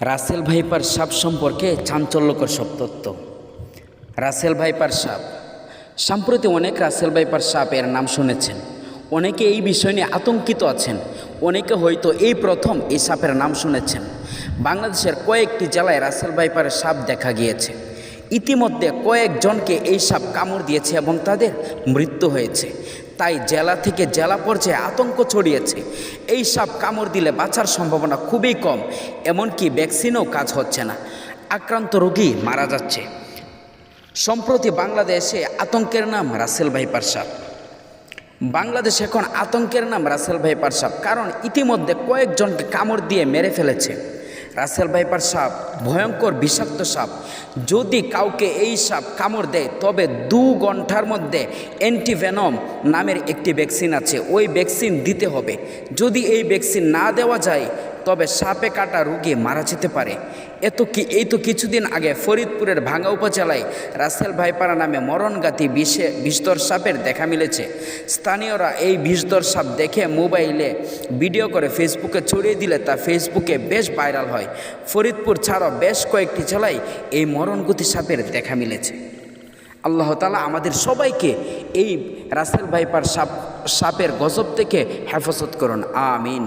Russell viper সাপ সম্পর্কে চাঞ্চল্যকর সব তথ্য। রাসেল ভাইপার সাপ। সম্প্রতি অনেক রাসেল ভাইপার সাপ এর নাম শুনেছেন। অনেকে এই বিষয় নিয়ে আতঙ্কিত আছেন। অনেকে হয়তো এই প্রথম এই সাপের নাম শুনেছেন। বাংলাদেশের কয়েকটি জেলায় রাসেল ভাইপারের সাপ দেখা গিয়েছে। ইতিমধ্যে কয়েকজনকে এই সাপ কামড় দিয়েছে এবং তাদের মৃত্যু হয়েছে। তাই জেলা থেকে জেলা পর্যায়ে আতঙ্ক ছড়িয়েছে। এই সাপ কামড় দিলে বাঁচার সম্ভাবনা খুবই কম, এমনকি ভ্যাকসিনও কাজ হচ্ছে না। আক্রান্ত রোগী মারা যাচ্ছে। সম্প্রতি বাংলাদেশে আতঙ্কের নাম রাসেল ভাইপার সাপ। বাংলাদেশ এখন আতঙ্কের নাম রাসেল ভাইপার সাপ, কারণ ইতিমধ্যে কয়েকজনকে কামড় দিয়ে মেরে ফেলেছে। রাসেল ভাইপার সাপ, ভয়ঙ্কর বিষাক্ত সাপ। যদি কাউকে এই সাপ কামড় দেয়, তবে দু ঘণ্টার মধ্যে অ্যান্টিভেনম নামের একটি ভ্যাকসিন আছে, ওই ভ্যাকসিন দিতে হবে। যদি এই ভ্যাকসিন না দেওয়া যায় তবে সাপে কাটা রোগী মারা যেতে পারে। এত কি এই তো কিছুদিন আগে ফরিদপুরের ভাঙ্গা উপজেলায় রাসেল ভাইপারা নামে মরণগাতি বিষে বিষধর সাপের দেখা মিলেছে। স্থানীয়রা এই বিষধর সাপ দেখে মোবাইলে ভিডিও করে ফেসবুকে ছড়িয়ে দিলে তা ফেসবুকে বেশ ভাইরাল হয়। ফরিদপুর ছাড়াও বেশ কয়েকটি জেলায় এই মরণগতি সাপের দেখা মিলেছে। আল্লাহ তালা আমাদের সবাইকে এই রাসেল ভাইপার সাপ সাপের গজব থেকে হেফাজত করুন। আমিন।